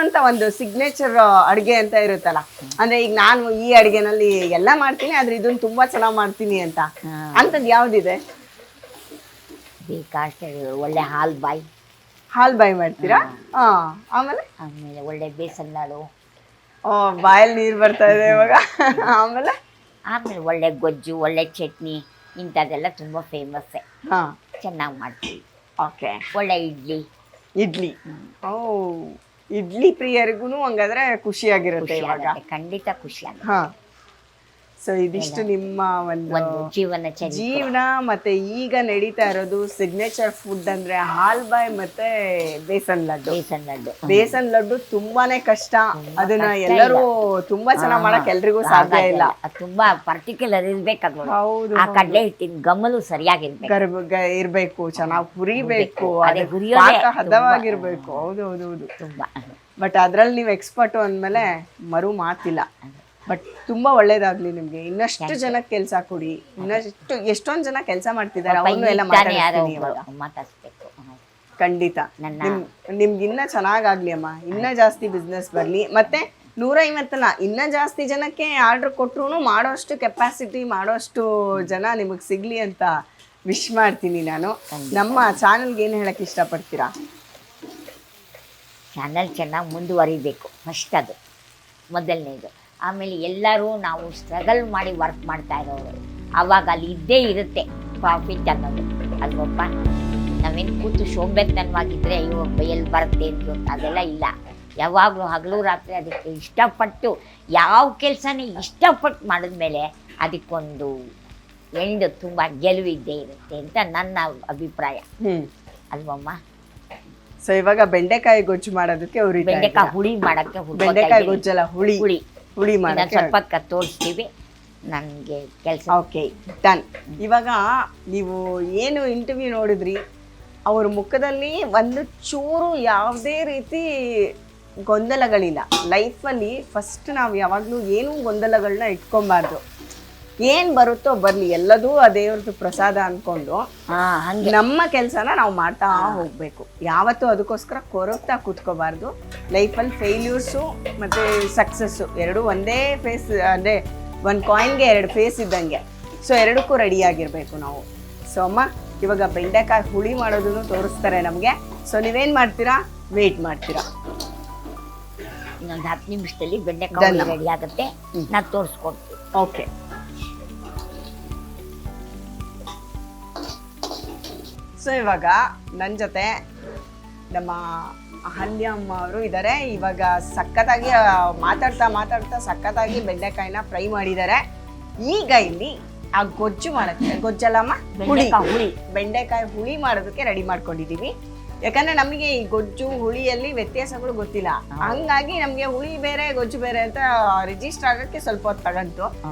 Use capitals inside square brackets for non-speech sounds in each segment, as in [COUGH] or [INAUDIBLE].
ಅಂತ ಒಂದು ಸಿಗ್ನೇಚರ್ ಅಡುಗೆ ಅಂತ ಇರುತ್ತಲ್ಲ. ಅಂದ್ರೆ ಈಗ ನಾನು ಈ ಅಡುಗೆನಲ್ಲಿ ಎಲ್ಲ ಮಾಡ್ತೀನಿ ಆದ್ರೆ ಇದನ್ನ ತುಂಬಾ ಚೆನ್ನಾಗಿ ಮಾಡ್ತೀನಿ ಅಂತ. ಅಂತದ್ ಯಾವ್ದಿದೆ? ಬೇಕಾಷ್ಟು ಒಳ್ಳೆ ಹಾಲು ಬಾಯಿ. ಹಾಲ್ ಬಾಯ್ ಮಾಡ್ತೀರಾ? ಹಾ. ಆಮೇಲೆ? ಆಮೇಲೆ ಒಳ್ಳೆ ಬೇಸನ್ ಲಾಡು. ಓ ಬಾಯಲ್ಲಿ ನೀರು ಬರ್ತಾ ಇದೆ ಇವಾಗ. ಆಮೇಲೆ? ಆಮೇಲೆ ಒಳ್ಳೆ ಗೊಜ್ಜು ಒಳ್ಳೆ ಚಟ್ನಿ ಇಂಥದ್ದೆಲ್ಲ ತುಂಬ ಫೇಮಸ್ಸೇ ಹಾ. ಚೆನ್ನಾಗಿ ಮಾಡ್ತೀವಿ. ಓಕೆ ಒಳ್ಳೆ ಇಡ್ಲಿ. ಇಡ್ಲಿ. ಓ. ಇಡ್ಲಿ ಪ್ರಿಯರಿಗೂ ಹಂಗಾದ್ರೆ ಖುಷಿಯಾಗಿರುತ್ತೆ ಖುಷಿ ಇವಾಗ ಖಂಡಿತ ಖುಷಿ ಆಗುತ್ತೆ ಹಾ. ಸೊ ಇದಿಷ್ಟು ನಿಮ್ಮ ಒಂದು ಜೀವನ ಜೀವನ ಮತ್ತೆ ಈಗ ನಡೀತಾ ಇರೋದು ಸಿಗ್ನೇಚರ್ ಫುಡ್ ಅಂದ್ರೆ ಹಾಲ್ ಬಾಯ್ ಮತ್ತೆ ಬೇಸನ್ ಲಡ್ಡು. ಬೇಸನ್ ಲಡ್ಡು. ಬೇಸನ್ ಲಡ್ಡು ತುಂಬಾನೇ ಕಷ್ಟ. ಅದನ್ನ ಎಲ್ಲರೂ ತುಂಬಾ ಚೆನ್ನಾಗಿ ಮಾಡಕ್ ಎಲ್ರಿಗೂ ಸಾಧ್ಯ ಇಲ್ಲ. ತುಂಬಾ ಪರ್ಟಿಕ್ಯುಲರ್ ಇರ್ಬೇಕು ಹೌದು ಆ ಕಡಲೆ ಹಿಟ್ಟಿನ ಗಮಲು ಸರಿಯಾಗಿರ್ಬೇಕು ಗರ್ಭ ಇರ್ಬೇಕು ಚೆನ್ನಾಗಿ ಹುರಿಬೇಕು ಅದೇ ಹದವಾಗಿರ್ಬೇಕು. ಹೌದು ಹೌದು ಹೌದು. ತುಂಬಾ. ಬಟ್ ಅದ್ರಲ್ಲಿ ನೀವು ಎಕ್ಸ್ಪರ್ಟ್ ಅಂದ್ಮೇಲೆ ಮರು ಮಾತಿಲ್ಲ. ಬಟ್ ತುಂಬಾ ಒಳ್ಳೇದಾಗ್ಲಿ ನಿಮ್ಗೆ. ಇನ್ನಷ್ಟು ಜನ ಕೆಲಸ ಕೊಡಿ. ಇನ್ನಷ್ಟು ಎಷ್ಟೊಂದ್ ಜನ ಕೆಲಸ ಮಾಡ್ತಿದ್ದಾರೆ ಅವನು ಎಲ್ಲ ತಾನೇ ಮಾತಾಡ್ತೀನಿ ಇವಾಗ. ಖಂಡಿತ. ನಿಮ್ಗೆ ಇನ್ನ ಚೆನ್ನಾಗಾಗ್ಲಿ ಅಮ್ಮ. ಇನ್ನ ಜಾಸ್ತಿ ಬಿಸ್ನೆಸ್ ಬರ್ಲಿ. ಮತ್ತೆ ನೂರ ಐವತ್ತಲ್ಲ ಇನ್ನ ಜಾಸ್ತಿ ಜನಕ್ಕೆ ಆರ್ಡರ್ ಕೊಟ್ರು ಮಾಡೋಷ್ಟು ಕೆಪಾಸಿಟಿ ಮಾಡೋಷ್ಟು ಜನ ನಿಮಗೆ ಸಿಗ್ಲಿ ಅಂತ ವಿಶ್ ಮಾಡ್ತೀನಿ ನಾನು. ನಮ್ಮ ಚಾನಲ್ಗೆ ಏನು ಹೇಳಕ್ ಇಷ್ಟಪಡ್ತೀರಾ? ಚಾನಲ್ ಚೆನ್ನಾಗಿ ಮುಂದುವರಿಬೇಕು. ಫಸ್ಟ್ ಅದು. ಮೊದಲನೇದು. ಆಮೇಲೆ ಎಲ್ಲರೂ ನಾವು ಸ್ಟ್ರಗಲ್ ಮಾಡಿ ವರ್ಕ್ ಮಾಡ್ತಾ ಇರೋರು. ಆವಾಗ ಅಲ್ಲಿ ಇದ್ದೇ ಇರುತ್ತೆ ಪ್ರಾಫಿಟ್ ಅನ್ನೋದು. ಅಲ್ವಪ್ಪ? ನಾವೇನು ಕೂತು ಶೋಭೆತನವಾಗಿದ್ದರೆ ಅಯ್ಯೋ ಎಲ್ಲಿ ಬರುತ್ತೆ ಅಂತ ಅದೆಲ್ಲ ಇಲ್ಲ. ಯಾವಾಗಲೂ ಹಗಲು ರಾತ್ರಿ ಅದಕ್ಕೆ ಇಷ್ಟಪಟ್ಟು ಯಾವ ಕೆಲಸನೇ ಇಷ್ಟಪಟ್ಟು ಮಾಡಿದ್ಮೇಲೆ ಅದಕ್ಕೊಂದು ಎಂಡು ತುಂಬ ಗೆಲುವಿದ್ದೇ ಇರುತ್ತೆ ಅಂತ ನನ್ನ ಅಭಿಪ್ರಾಯ. ಅಲ್ವಮ್ಮ? ಸೊ ಇವಾಗ ಬೆಂಡೆಕಾಯಿ ಗೊಜ್ಜು ಮಾಡೋದಕ್ಕೆ ಬೆಂಡೆಕಾಯಿ ಹುಳಿ ಮಾಡಕ್ಕೆ ಬೆಂಡೆಕಾಯಿ ಗೊಜ್ಜಲ್ಲ ಹುಳಿ. ಹುಳಿ. ಹುಳಿ ಮಾಡಿ ಮಾಡಕ್ಕೆ ಸ್ವಲ್ಪ ಹೊತ್ತು ತೋರಿಸ್ತೀವಿ. ನನಗೆ ಕೆಲಸ. Okay done. ಇವಾಗ ನೀವು ಏನು ಇಂಟರ್ವ್ಯೂ ನೋಡಿದ್ರಿ? ಅವ್ರ ಮುಖದಲ್ಲಿ ಒಂದು ಚೂರು ಯಾವುದೇ ರೀತಿ ಗೊಂದಲಗಳಿಲ್ಲ. ಲೈಫಲ್ಲಿ ಫಸ್ಟ್ ನಾವು ಯಾವಾಗಲೂ ಏನೂ ಗೊಂದಲಗಳನ್ನ ಇಟ್ಕೊಬಾರ್ದು ಏನು ಬರುತ್ತೋ ಬರಲಿ ಎಲ್ಲದೂ ಆ ದೇವ್ರದ್ದು ಪ್ರಸಾದ ಅನ್ಕೊಂಡು ಹಾ ಹಂಗೆ. ನಮ್ಮ ಕೆಲಸನ ನಾವು ಮಾಡ್ತಾ ಹೋಗ್ಬೇಕು. ಯಾವತ್ತೂ ಅದಕ್ಕೋಸ್ಕರ ಕೊರಗ್ತಾ ಕೂತ್ಕೋಬಾರ್ದು. ಲೈಫಲ್ಲಿ ಫೇಲ್ಯೂರ್ಸು ಮತ್ತೆ ಸಕ್ಸಸ್ಸು ಎರಡೂ ಒಂದೇ ಫೇಸ್ ಅಂದ್ರೆ ಒಂದು ಕಾಯಿನ್ಗೆ ಎರಡು ಫೇಸ್ ಇದ್ದಂಗೆ. ಸೊ ಎರಡಕ್ಕೂ ರೆಡಿಯಾಗಿರಬೇಕು ನಾವು. ಸೊ ಅಮ್ಮ ಇವಾಗ ಬೆಂಡೆಕಾಯಿ ಹುಳಿ ಮಾಡೋದನ್ನು ತೋರಿಸ್ತಾರೆ ನಮಗೆ. ಸೊ ನೀವೇನು ಮಾಡ್ತೀರಾ? ವೇಟ್ ಮಾಡ್ತೀರಾ. ಇನ್ನೊಂದು ಹತ್ತು ನಿಮಿಷದಲ್ಲಿ ಬೆಂಡೆಕಾಯಿ ರೆಡಿ ಆಗುತ್ತೆ. ನಾನು ತೋರಿಸ್ಕೊಡ್ತೀನಿ. ಓಕೆ ಸೊ ಇವಾಗ ನನ್ನ ಜೊತೆ ನಮ್ಮ ಅಹಲ್ಯಮ್ಮ ಅವರು ಇದ್ದಾರೆ ಇವಾಗ ಸಖತ್ತಾಗಿ ಮಾತಾಡ್ತಾ ಮಾತಾಡ್ತಾ ಸಖತ್ತಾಗಿ ಬೆಂಡೆಕಾಯಿನ ಫ್ರೈ ಮಾಡಿದ್ದಾರೆ ಈಗ ಇಲ್ಲಿ ಆ ಗೊಜ್ಜು ಮಾಡಕ್ಕೆ ಗೊಜ್ಜಲ್ಲಮ್ಮ ಹುಳಿ. ಹುಳಿ. ಬೆಂಡೆಕಾಯಿ ಹುಳಿ ಮಾಡೋದಕ್ಕೆ ರೆಡಿ ಮಾಡ್ಕೊಂಡಿದೀವಿ. ಯಾಕಂದ್ರೆ ನಮಗೆ ಈ ಗೊಜ್ಜು ಹುಳಿಯಲ್ಲಿ ವ್ಯತ್ಯಾಸಗಳು ಗೊತ್ತಿಲ್ಲ. ಹಂಗಾಗಿ ನಮಗೆ ಹುಳಿ ಬೇರೆ ಗೊಜ್ಜು ಬೇರೆ ಅಂತ ರಿಜಿಸ್ಟರ್ ಆಗಕ್ಕೆ ಸ್ವಲ್ಪ ಹೊತ್ತು ತಗಂತು.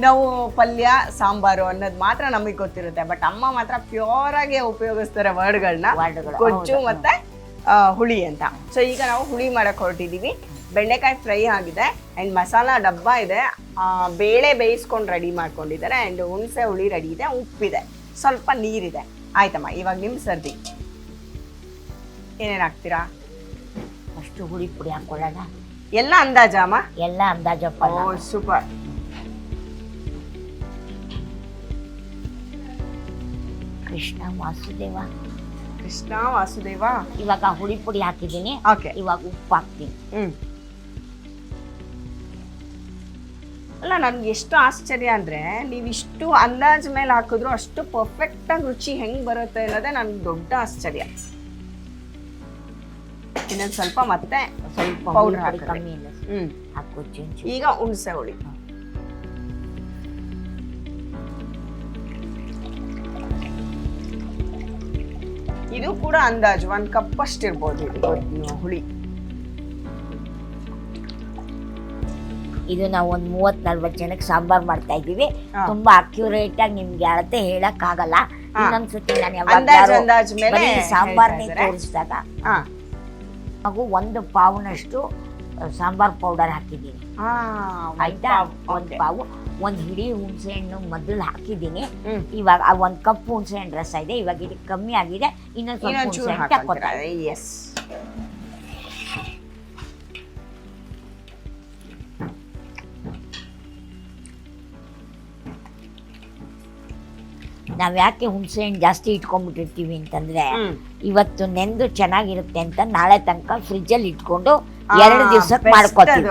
ನಾವು ಪಲ್ಯ ಸಾಂಬಾರು ಅನ್ನೋದು ಮಾತ್ರ ನಮಗೆ ಗೊತ್ತಿರುತ್ತೆ. ಬಟ್ ಅಮ್ಮ ಮಾತ್ರ ಪ್ಯೂರ್ ಆಗಿ ಉಪಯೋಗಿಸ್ತಾರೆ ವರ್ಡ್ಗಳನ್ನ ವರ್ಡ್ಗಳು, ಗೊಜ್ಜು ಮತ್ತೆ ಹುಳಿ ಅಂತ. ಸೊ ಈಗ ನಾವು ಹುಳಿ ಮಾಡಕ್ ಹೊರಟಿದೀವಿ. ಬೆಂಡೆಕಾಯಿ ಫ್ರೈ ಆಗಿದೆ. ಅಂಡ್ ಮಸಾಲಾ ಡಬ್ಬ ಇದೆ. ಆ, ಬೇಳೆ ಬೇಯಿಸ್ಕೊಂಡು ರೆಡಿ ಮಾಡ್ಕೊಂಡಿದ್ದಾರೆ. ಅಂಡ್ ಹುಣಸೆ ಹುಳಿ ರೆಡಿ ಇದೆ. ಉಪ್ಪಿದೆ. ಸ್ವಲ್ಪ ನೀರಿದೆ. ಆಯ್ತಮ್ಮ ಇವಾಗ ನಿಮ್ ಸರ್ದಿ. ಏನೇನ್ ಹಾಕ್ತೀರಾ ಅಷ್ಟು ಹುಳಿ ಪುಡಿ ಹಾಕೊಳ್ಳೋಣ. ಎಲ್ಲ ಅಂದಾಜ ಅಮ್ಮ? ಎಲ್ಲ ಅಂದಾಜಪ್ಪ ಓ ಸೂಪರ್. ಕೃಷ್ಣ ವಾಸುದೇವ. ಕೃಷ್ಣ ವಾಸುದೇವ? ಇವಾಗ ಹುಳಿ ಪುಡಿ ಹಾಕಿದ್ದೀನಿ. ಓಕೆ. ಇವಾಗ ಉಪ್ಪು ಹಾಕ್ತೀನಿ. ಹ್ಮ್. ಅಲ್ಲ ನನ್ಗೆ ಎಷ್ಟು ಆಶ್ಚರ್ಯ ಅಂದ್ರೆ ನೀವಿಷ್ಟು ಅಂದಾಜ್ ಮೇಲೆ ಹಾಕಿದ್ರು ಅಷ್ಟು ಪರ್ಫೆಕ್ಟ್ ಆಗಿ ರುಚಿ ಹೆಂಗೆ ಬರುತ್ತೆ ಅನ್ನೋದೇ ನನ್ಗೆ ದೊಡ್ಡ ಆಶ್ಚರ್ಯ. ಇನ್ನೊಂದು ಸ್ವಲ್ಪ ಮತ್ತೆ ಸ್ವಲ್ಪ ಪೌಡರ್ ಹಾಕಿ ಹಾಕಿದ್ರೆ. ಕಮ್ಮಿ ಇಲ್ಲ. ಈಗ ಹುಣಸೆ ಹುಳಿ. ಇದು ಕೂಡ ಅಂದಾಜು ಒಂದ್ ಕಪ್ ಅಷ್ಟಿರ್ಬೋದು ಇದು ಹುಳಿ. ಇದು ನಾವು ಒಂದು ಮೂವತ್ ನಲ್ವತ್ತು ಜನಕ್ಕೆ ಸಾಂಬಾರ್ ಮಾಡ್ತಾ ಇದೀವಿ ತುಂಬಾ ಅಕ್ಯುರೇಟ್ ಆಗಿ ನಿಮ್ಗೆ ಅಳತೆ ಹೇಳಕ್ ಆಗಲ್ಲ ಸಾಂಬಾರ್ ಇನ್ನೊಂದ್ಸತಿ ನಾನು ಯಾವಾಗ ಸಾಂಬಾರ್ನೇ ತೋರಿಸಿದಾಗ. ಹಾಗೂ ಒಂದು ಪಾವ್ನಷ್ಟು ಸಾಂಬಾರ್ ಪೌಡರ್ ಹಾಕಿದ್ದೀನಿ. ಆಯ್ತಾ. ಒಂದು ಪಾವು ಒಂದು ಹಿಡಿ ಹುಣಸೆ ಹಣ್ಣು ಮೊದಲು ಹಾಕಿದ್ದೀನಿ. ಇವಾಗ ಒಂದು ಕಪ್ ಹುಣಸೆ ಹಣ್ಣು ರಸ ಇದೆ ಇವಾಗ ಇದು ಕಮ್ಮಿ ಆಗಿದೆ ಇನ್ನೊಂದು ಸ್ವಲ್ಪ ಹುಣಸೆ ಹಣ್ಣು ಹಾಕೊಂತೀರಾ ನಾವು ಯಾಕೆ ಹುಣಸೆ ಹಣ್ಣು ಜಾಸ್ತಿ ಇಟ್ಕೊಂಡ್ಬಿಟ್ಟಿರ್ತೀವಿ ಅಂತಂದ್ರೆ ಇವತ್ತು ನೆಂದು ಚೆನ್ನಾಗಿರುತ್ತೆ ಅಂತ ನಾಳೆ ತನಕ ಫ್ರಿಜ್ಜಲ್ಲಿ ಇಟ್ಕೊಂಡು ಎರಡು ದಿವ್ಸಕ್ಕೆ ಮಾಡ್ಕೊತೀವಿ.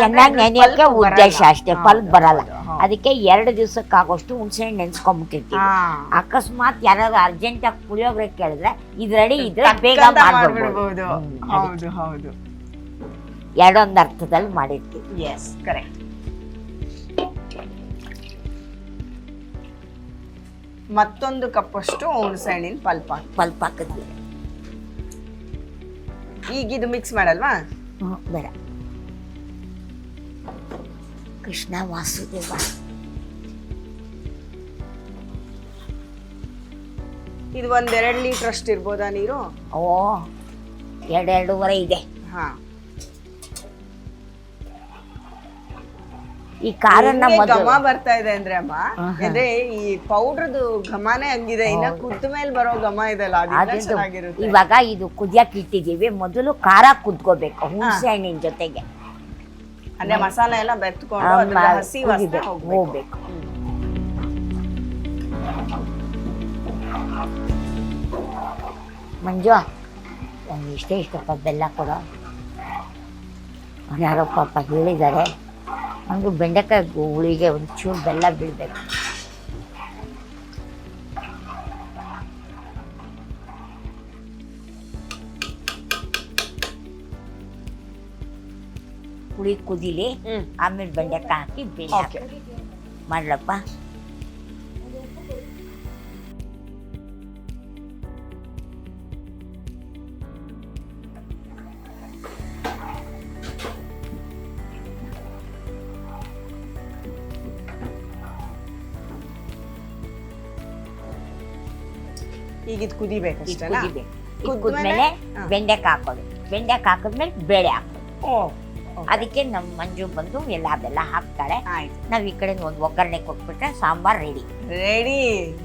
ಚೆನ್ನಾಗಿ ನೆನೆಯೋಕೆ ಉದ್ದೇಶ ಅಷ್ಟೇ ಫಲ್ ಬರಲ್ಲ. ಅದಕ್ಕೆ ಎರಡು ದಿವ್ಸಕ್ಕೆ ಆಗೋಷ್ಟು ಹುಣಸೆ ಹಣ್ಣು ನೆನ್ಸ್ಕೊಂಡ್ಬಿಟ್ಟಿರ್ತೀವಿ ಅಕಸ್ಮಾತ್ ಯಾರಾದ್ರು ಅರ್ಜೆಂಟ್ ಆಗಿ ಪುಳಿಯೋಗ್ರೆ ಕೇಳಿದ್ರೆ ಇದು ರೆಡಿ ಇದ್ರೆ ಬೇಗ ಮಾಡ್ಬಿಡ್ಬೋದು. ಎರಡೊಂದು ಅರ್ಥದಲ್ಲಿ ಮಾಡಿರ್ತೀವಿ. ಎಸ್ ಕರೆಕ್ಟ್ ಮತ್ತೊಂದು ಕಪ್ಪಷ್ಟು ಹುಣಸೆ ಹಣ್ಣಿನ ಪಲ್ಪ ಹಾಕಿ. ಪಲ್ಪ್ ಹಾಕಿದ್ವಿ. ಈಗ ಇದು ಮಿಕ್ಸ್ ಮಾಡಲ್ವಾ? ಬೇಡ. ಕೃಷ್ಣ ವಾಸುದೇವ. ಇದು ಒಂದೆರಡು ಎರಡ್ ಲೀಟರ್ ಅಷ್ಟು ಇರ್ಬೋದಾ ನೀರು? ಓ ಎರಡೆರಡೂವರೆ ಇದೆ. ಹಾ. ಈ ಕಾರನ್ನ ಘಮ ಬರ್ತಾ ಇದೆ ಅಂದ್ರೆ ಅಮ್ಮ. ಅಂದ್ರೆ ಈ ಪೌಡ್ರದು ಘಮನೇ ಹಂಗಿದೆ. ಇನ್ನ ಕುದ್ದ ಮೇಲೆ ಬರೋ ಘಮ ಇದೆಲ್ಲ ಅದು ಚೆನ್ನಾಗಿರುತ್ತೆ. ಇವಾಗ ಇದು ಕುದಿಯಕ್ಕೆ ಇಟ್ಟಿದ್ದೀವಿ. ಮೊದಲು ಖಾರ ಕುದ್ಕೋಬೇಕು ಹುಣಸೆ ಹಣ್ಣಿನ ಜೊತೆಗೆ. ಅಂದ್ರೆ ಮಸಾಲೆ ಎಲ್ಲ ಬೆತ್ಕೊಂಡು ಅದ್ರ ಹಸಿ ವಾಸನೆ ಹೋಗ್ಬೇಕು. ಮಂಜು ಇಷ್ಟೇ ಇಷ್ಟಪ್ಪ ಬೆಲ್ಲ ಕೊಡೋ. ಯಾರೋ ಪಾಪ ಹೇಳಿದ್ದಾರೆ. ಒಂದು ಬೆಂಡೆಕಾಯಿ ಹುಳಿಗೆ ಒಂದು ಚೂರು ಬೆಲ್ಲ ಬೀಳ್ಬೇಕು ಹುಳಿ ಕುದಿಲಿ ಹ್ಮ್. ಆಮೇಲೆ ಬೆಂಡೆಕಾಯಿ ಹಾಕಿ ಬೇಳೆ ಓಕೆ ಮಾಡ್ಲಪ್ಪ. ಈಗ ಇದು ಕುದಿಬೇಕು. ಕುದ್ಮೇಲೆ? ಬೆಂಡೆಕ್ ಹಾಕೋದು. ಬೆಂಡೆಕ್ ಹಾಕಿದ್ಮೇಲೆ ಬೇಳೆ ಹಾಕೋದು. ಅದಕ್ಕೆ ನಮ್ಮ ಮಂಜು ಬಂದು ಎಲ್ಲ ಅದೆಲ್ಲ ಹಾಕ್ತಾಳೆ ನಾವು ಈ ಕಡೆ ಒಂದು ಒಗ್ಗರಣೆ ಕೊಟ್ಬಿಟ್ರೆ ಸಾಂಬಾರ್ ರೆಡಿ ರೆಡಿ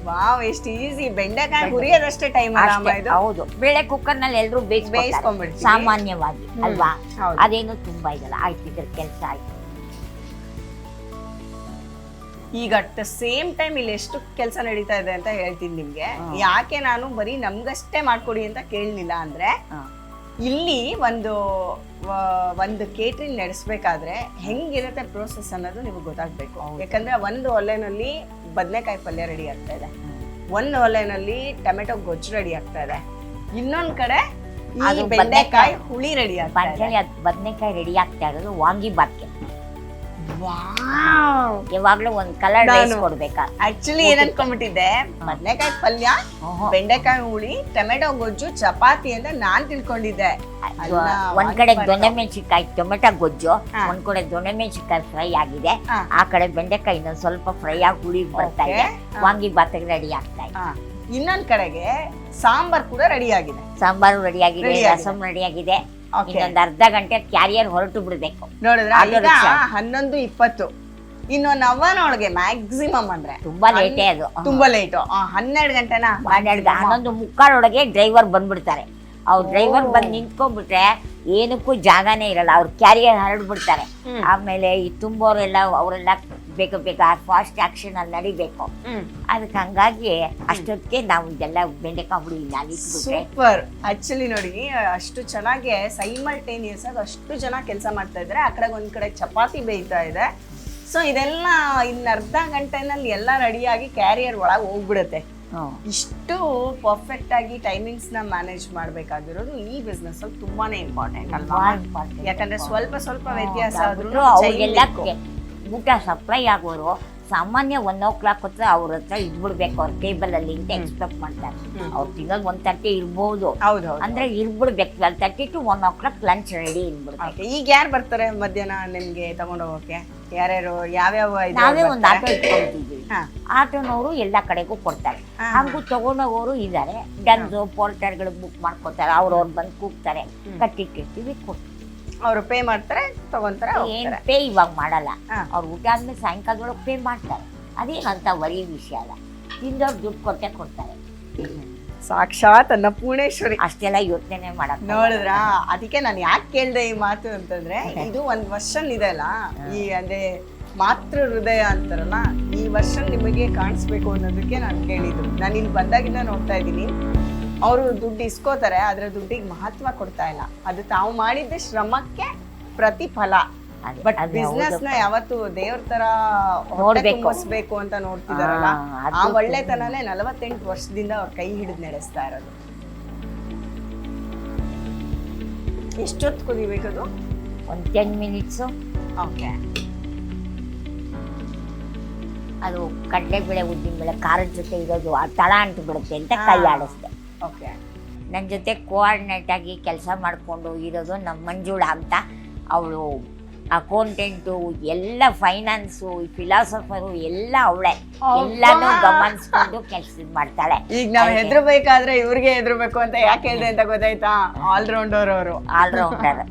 ವಾವ್ ಎಷ್ಟು ಈಸಿ ಬೆಂಡೆಕಾಯಿ ಹುರಿಯೋದಷ್ಟೇ ಟೈಮ್ ಹೌದು. ಬೇಳೆ ಕುಕ್ಕರ್ನಲ್ಲಿ ಎಲ್ಲರೂ ಬೇಯಿಸ್ಕೊಂತಾರೆ. ಬೇಯಿಸ್ಕೊಂಡ್ಬಿಡ್ತೀವಿ. ಸಾಮಾನ್ಯವಾಗಿ ಅಲ್ವಾ? ಅದೇನು ತುಂಬಾ ಇದಲ್ಲ. ಆಯ್ತು ಇದ್ರ ಕೆಲಸ ಆಯ್ತು. ಈಗ ಅಟ್ ದ ಸೇಮ್ ಟೈಮ್ ಇಲ್ಲಿ ಎಷ್ಟು ಕೆಲಸ ನಡೀತಾ ಇದೆ ಅಂತ ಹೇಳ್ತೀನಿ ನಿಮ್ಗೆ. ಯಾಕೆ ನಾನು ಬರೀ ನಮ್ಗಷ್ಟೇ ಮಾಡ್ಕೊಡಿ ಅಂತ ಕೇಳಲಿಲ್ಲ ಅಂದ್ರೆ ಇಲ್ಲಿ ಒಂದು ಒಂದು ಕೇಟ್ರಿಂಗ್ ನಡೆಸ್ಬೇಕಾದ್ರೆ ಹೆಂಗಿರುತ್ತೆ ಪ್ರೋಸೆಸ್ ಅನ್ನೋದು ನಿಮಗೆ ಗೊತ್ತಾಗ್ಬೇಕು. ಯಾಕಂದ್ರೆ ಒಂದು ಒಲೆನಲ್ಲಿ ಬದನೆಕಾಯಿ ಪಲ್ಯ ರೆಡಿ ಆಗ್ತಾ ಇದೆ. ಒಂದು ಒಲೆನಲ್ಲಿ ಟೊಮೆಟೊ ಗೊಜ್ಜು ರೆಡಿ ಆಗ್ತಾ ಇದೆ. ಇನ್ನೊಂದ್ ಕಡೆ ಬದನೆಕಾಯಿ ಬೆಂಡೆಕಾಯಿ ಹುಳಿ ರೆಡಿ ಆಗ್ತಾ ಇದೆ. ಬದನೆಕಾಯಿ ರೆಡಿ ಆಗ್ತಾ ಇರೋದು ವಾಂಗಿ ಬಾತ್ಗೆ ಯಾವಾಗ್ಲೂ ಒಂದ್ ಕಲರ್ ರೈಸ್ ಕೊಡ್ಬೇಕಾ? ಆಕ್ಚುಲಿ ಏನ್ ಅನ್ಕೊಂಡ್ಬಿಟ್ಟಿದ್ದೆ? ಬದನೆಕಾಯಿ ಪಲ್ಯ ಬೆಂಡೆಕಾಯಿ ಹುಳಿ ಟೊಮೆಟೊ ಗೊಜ್ಜು ಚಪಾತಿ ಅಂತ ನಾನ್ ತಿಳ್ಕೊಂಡಿದ್ದೆ. ಒಂದ್ ಕಡೆ ದೊಣ್ಣೆ ಮೆಣಸಿನ್ಕಾಯಿ ಟೊಮೆಟೊ ಗೊಜ್ಜು. ಒಂದ್ ಕಡೆ ದೊಣ್ಣೆ ಮೆಣಸಿನ್ಕಾಯಿ ಫ್ರೈ ಆಗಿದೆ. ಆ ಕಡೆ ಬೆಂಡೆಕಾಯಿ ಇನ್ನೊಂದ್ ಸ್ವಲ್ಪ ಫ್ರೈ ಆಗಿ ಹುಳಿ ಬರ್ತಾ ಇದೆ. ವಾಂಗಿ ಬಾತಿಗೆ ರೆಡಿ ಆಗ್ತಾ ಇದೆ. ಇನ್ನೊಂದ್ ಕಡೆಗೆ ಸಾಂಬಾರ್ ಕೂಡ ರೆಡಿ ಆಗಿದೆ. ಸಾಂಬಾರು ರೆಡಿ ಆಗಿದೆ ರಸಂ ರೆಡಿ ಆಗಿದೆ. ಇನ್ನೊಂದ್ ಅರ್ಧ ಗಂಟೆ ಕ್ಯಾರಿಯರ್ ಹೊರಟು ಬಿಡಬೇಕು. ನೋಡಿದ್ರೆ ಈಗ. ಹನ್ನೊಂದು ಇಪ್ಪತ್ತು. ಇನ್ನೊಂದು ಅವನೊಳಗೆ ಮ್ಯಾಕ್ಸಿಮಮ್ ಅಂದ್ರೆ ತುಂಬಾ ಲೇಟೇ ಅದು. ತುಂಬಾ ಲೇಟು ಹನ್ನೆರಡು ಗಂಟೆನ? ಹನ್ನೆರಡು ಹನ್ನೊಂದು ಮುಕ್ಕಾಲೊಳಗೆ ಡ್ರೈವರ್ ಬಂದ್ಬಿಡ್ತಾರೆ. ಅವ್ರ ಡ್ರೈವರ್. ಬಂದು ನಿಂತ್ಕೊಂಡ್ಬಿಟ್ರೆ ಏನಕ್ಕೂ ಜಾಗನೇ ಇರಲ್ಲ. ಅವ್ರ ಕ್ಯಾರಿಯರ್ ಹರಡ್ಬಿಡ್ತಾರೆ. ಆಮೇಲೆ ಈ ತುಂಬೋರೆಲ್ಲ ಅವರೆಲ್ಲ ಬೇಗ ಬೇಗ ಫಾಸ್ಟ್ ಆಕ್ಷನ್ ಅಲ್ಲಿ ನಡಿಬೇಕು. ಅದಕ್ಕೆ ಹಂಗಾಗಿ ಅಷ್ಟೊತ್ತಿಗೆ ನಾವು ಇದೆಲ್ಲ ಬೆಂಡೆಕಾಯಿ ಹುಡಿ ಸೂಪರ್ ಆಕ್ಚುಲಿ ನೋಡಿ ಅಷ್ಟು ಚೆನ್ನಾಗಿ ಸೈಮಲ್ಟೇನಿಯಸ್ ಆಗಿ ಅಷ್ಟು ಜನ ಕೆಲಸ ಮಾಡ್ತಾ ಇದ್ದಾರೆ. ಆ ಕಡೆಗೆ ಒಂದ್ ಕಡೆ ಚಪಾತಿ ಬೇಯ್ತಾ ಇದೆ. ಸೊ ಇದೆಲ್ಲ ಇನ್ನು ಅರ್ಧ ಗಂಟೆನಲ್ಲಿ ಎಲ್ಲ ರೆಡಿಯಾಗಿ ಕ್ಯಾರಿಯರ್ ಒಳಗೆ ಹೋಗ್ಬಿಡುತ್ತೆ. ಇಷ್ಟು ಪರ್ಫೆಕ್ಟ್ ಆಗಿ ಟೈಮಿಂಗ್ಸ್ನ ಮ್ಯಾನೇಜ್ ಮಾಡಬೇಕಾಗಿರೋದು ಈ ಬಿಸ್ನೆಸ್ ಅಲ್ಲಿ ತುಂಬಾನೇ ಇಂಪಾರ್ಟೆಂಟ್ ಅಲ್ವಾ? ಯಾಕಂದ್ರೆ ಸ್ವಲ್ಪ ಸ್ವಲ್ಪ ವ್ಯತ್ಯಾಸ ಆದ್ರೂ ಊಟ ಸಪ್ಲೈ ಆಗೋರು ಸಾಮಾನ್ಯ ಒನ್ ಓ ಕ್ಲಾಕ್ ಹತ್ರ ಅವ್ರ ಹತ್ರ ಇದ್ಬಿಡ್ಬೇಕು ಅವ್ರ ಟೇಬಲ್ ಅಲ್ಲಿ ಅಂತ ಎಕ್ಸ್ಪೆಕ್ಟ್ ಮಾಡ್ತಾರೆ. ಅವ್ರು ತಿಂಗಳ ಒನ್ ತರ್ಟಿ ಇರ್ಬೋದು. ಅಂದ್ರೆ ಇರ್ಬಿಡ್ಬೇಕು twelve thirty to one o'clock lunch ready ಇರ್ಬಿಡ್ಬೇಕು ಈಗ ಯಾರು ಬರ್ತಾರೆ ಮಧ್ಯಾಹ್ನ ನಿಮ್ಗೆ ತಗೊಂಡೋಗಕ್ಕೆ ಯಾರ್ಯಾರು ಯಾವ್ಯಾವ ನಾವೇ ಒಂದು ಆಟೋ? ಇಟ್ಕೊಂಡಿದ್ದೀವಿ. ಆಟೋನವರು ಎಲ್ಲ ಕಡೆಗೂ ಕೊಡ್ತಾರೆ. ಹಂಗು ತಗೊಂಡೋಗೋರು ಇದ್ದಾರೆ ಡನ್ಸು ಪೋರ್ಟರ್ಗಳು ಬುಕ್ ಮಾಡ್ಕೊತಾರೆ. ಅವ್ರವ್ರು ಬಂದು ಕೂಗ್ತಾರೆ. ಕಟ್ಟಿಟ್ಟಿರ್ತೀವಿ ಕೊಡ್ತೀವಿ. ಅವ್ರು ಪೇ ಮಾಡ್ತಾರೆ ತಗೊಂತಾರೆ ಏನ್ ಹೋಗ್ತಾರೆ. ಪೇ ಇವಾಗ ಮಾಡಲ್ಲ. ಹಾ. ಅವ್ರು ಊಟ ಆದ್ಮೇಲೆ ಸಾಯಂಕಾಲದೊಳಗೆ ಪೇ ಮಾಡ್ತಾರೆ. ಅದೇನಂತ ವರಿ ವಿಷಯ ಅಲ್ಲ. ತಿಂದವ್ರು ದುಡ್ಡು ಕೊಟ್ಟೆ ಕೊಡ್ತಾರೆ. ಸಾಕ್ಷಾತ್ ಅನ್ನಪೂರ್ಣೇಶ್ವರಿ ಅಷ್ಟೆಲ್ಲ ಯೋಚನೆ ಮಾಡಕ್ ನೋಡಿದ್ರ? ಅದಕ್ಕೆ ನಾನು ಯಾಕೆ ಕೇಳ್ದೆ ಈ ಮಾತು ಅಂತಂದ್ರೆ ಇದು ಒಂದ್ ವರ್ಷನ್ ಇದೆ ಅಲ್ಲ ಈ ಅದೇ ಮಾತೃ ಹೃದಯ ಅಂತಾರಲ್ಲ ಈ ವರ್ಷನ್ ನಿಮಗೆ ಕಾಣಿಸ್ಬೇಕು ಅನ್ನೋದಕ್ಕೆ ನಾನು ಕೇಳಿದ್ರು ನಾನು ಇಲ್ಲಿ ಬಂದಾಗಿಂದ ನೋಡ್ತಾ ಇದ್ದೀನಿ. ಅವರು ದುಡ್ಡು ಇಸ್ಕೋತಾರೆ ಆದ್ರೆ ದುಡ್ಡಿಗೆ ಮಹತ್ವ ಕೊಡ್ತಾ ಇಲ್ಲ. ಅದು ತಾವು ಮಾಡಿದ್ದ ಶ್ರಮಕ್ಕೆ ಪ್ರತಿಫಲ. ಅದೇ- ಬಟ್ ಅದೇ ಬಿಸ್ನೆಸ್ನ ಯಾವತ್ತು ದೇವ್ರ ತರ ನೋಡ್ಬೇಕು. ಅಂತ ನೋಡ್ತಿದಾರಲ್ಲ ಅದು ಆ ಒಳ್ಳೆತನನೇ ನಲವತ್ತೆಂಟು ವರ್ಷದಿಂದ ಅವ್ರ ಕೈ ಹಿಡಿದು ನಡೆಸ್ತಾ ಇರೋದು. ಎಷ್ಟೊತ್ತು ಕುದಿಬೇಕದು? ಒಂದು ಟೆನ್ ಮಿನಿಟ್ಸು. ಓಕೆ. ಅದು ಕಡಲೆಬೇಳೆ ಉದ್ದಿನಬೇಳೆ ಖಾರದ ಜೊತೆ ಇರೋದು ಆ ತಳ ಅಂಟು ಬಿಡುತ್ತೆ ಅಂತ ಕೈ ಆಡಿಸ್ದೆ. ಓಕೆ. ನನ್ನ ಜೊತೆ ಕೋಆರ್ಡಿನೇಟ್ ಆಗಿ ಕೆಲಸ ಮಾಡಿಕೊಂಡು ಇರೋದು ನಮ್ಮ ಮಂಜುಳ ಅಂತ ಅವಳು. ಅಕೌಂಟೆಂಟು ಎಲ್ಲ ಫೈನಾನ್ಸು ಫಿಲಾಸಫರು ಎಲ್ಲ ಅವಳೆ. ಎಲ್ಲಾನು ಗಮನಿಸ್ಕೊಂಡು ಕೆಲಸ ಮಾಡ್ತಾಳೆ. ಈಗ ನಾವು ಹೆದರ್ಬೇಕಾದ್ರೆ ಇವ್ರಿಗೆ ಹೆದರ್ಬೇಕು ಅಂತ ಯಾಕೆ ಹೇಳಿದೆ ಅಂತ ಗೊತ್ತಾಯ್ತಾ? ಆಲ್ರೌಂಡರ್ ಅವರು. ಆಲ್ರೌಂಡರ್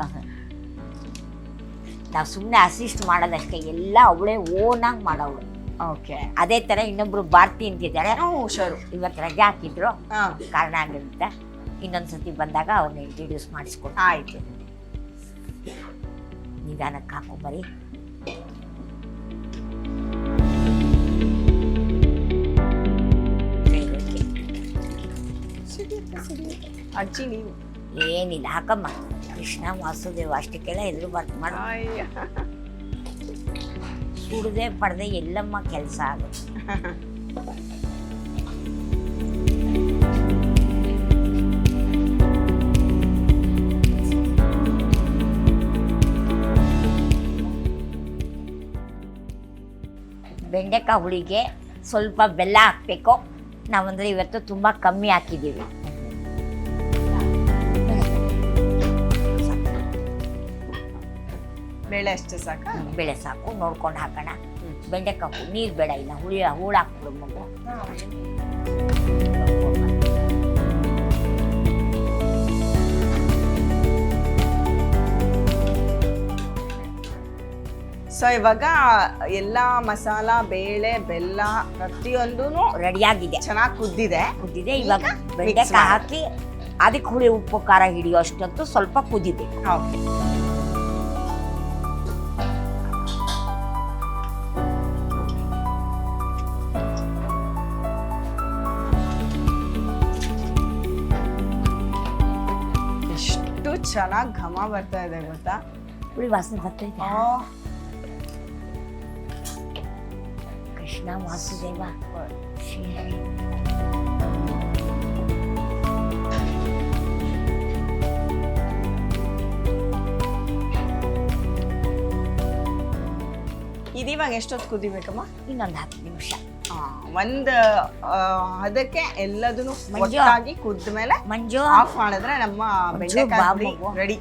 ನಾವು ಸುಮ್ಮನೆ ಅಸಿಸ್ಟ್ ಮಾಡೋದಷ್ಟೇ ಎಲ್ಲ ಅವಳೇ ಓನಾಗಿ ಮಾಡೋಳು ಓಕೆ ಅದೇ ಥರ ಇನ್ನೊಬ್ರು ಭಾರತಿ ಅಂತಿದ್ದಾರೆ. ಹುಷಾರು ಇವತ್ತು ರಜೆ ಹಾಕಿದ್ರು. ಕಾರಣ ಆಗಿರುತ್ತೆ. ಇನ್ನೊಂದ್ಸತಿ ಬಂದಾಗ ಅವ್ರನ್ನ ಇಂಟ್ರಡ್ಯೂಸ್ ಮಾಡಿಸ್ಕೊಂಡು ಆಯ್ತು. ನಿಧಾನಕ್ಕೆ ಹಾಕೊಂಬರಿ ಅಜ್ಜಿ ನೀವು. ಏನಿಲ್ಲ ಹಾಕಮ್ಮ. ಕೃಷ್ಣ ವಾಸುದೇವ ಅಷ್ಟಕ್ಕೆಲ್ಲ ಎದುರು ಬರ್ತು ಮಾಡ. ಸುಡದೆ ಪಡೆದೆ ಎಲ್ಲಮ್ಮ ಕೆಲಸ ಆಗುತ್ತೆ ಬೆಂಡೆಕಾಯಿ ಹುಳಿಗೆ ಸ್ವಲ್ಪ ಬೆಲ್ಲ ಹಾಕಬೇಕು. ನಾವಂದ್ರೆ ಇವತ್ತು ತುಂಬ ಕಮ್ಮಿ ಹಾಕಿದ್ದೀವಿ. ಬೇಳೆ ಅಷ್ಟೇ ಸಾಕು? ಬೇಳೆ ಸಾಕು. ನೋಡ್ಕೊಂಡು ಹಾಕೋಣ. ಬೆಂಡೆಕಾಯಿ ನೀರು ಬೇಡ ಇಲ್ಲ ಹುಳಿ ಹೂಳು ಹಾಕ್ಬಿಡು ಮಗು ಸೊ ಇವಾಗ ಎಲ್ಲ ಮಸಾಲ ಬೇಳೆ ಬೆಲ್ಲ ಪ್ರತಿಯೊಂದೂ ರೆಡಿಯಾಗಿದೆ. ಚೆನ್ನಾಗಿ ಕುದ್ದಿದೆ. ಕುದ್ದಿದೆ. ಇವಾಗ ಬೆಂಡೆಕಾಯಿ ಹಾಕಿ ಅದಕ್ಕೆ ಹುಳಿ ಉಪ್ಪು ಖಾರ ಹಿಡಿಯೋ ಅಷ್ಟೊತ್ತು ಸ್ವಲ್ಪ ಕುದಿಬೇಕು. ಓಕೆ ಚೆನ್ನಾಗಿ ಘಮ ಬರ್ತಾ ಇದೆ ಗೊತ್ತಾ? ಹುಳಿ ವಾಸನೆ ಬರ್ತೈತೆ ಕೃಷ್ಣ ವಾಸುದೇವ ಇದೀವಾಗ ಎಷ್ಟೊತ್ತು ಕುದಿಬೇಕಮ್ಮ? ಇನ್ನೊಂದು ಹತ್ತು ನಿಮಿಷ. ಒಂದ್ ಅದಕ್ಕೆ ಹದಕ್ಕೆ ಎಲ್ಲದನ್ನು. ಒಟ್ಟಾಗಿ ಕುದ್ದ ಮೇಲೆ ಮಂಜು. ಆಫ್ ಮಾಡಿದ್ರೆ ನಮ್ಮ ಬೆಂಡೆಕಾಯಿ ರೆಡಿ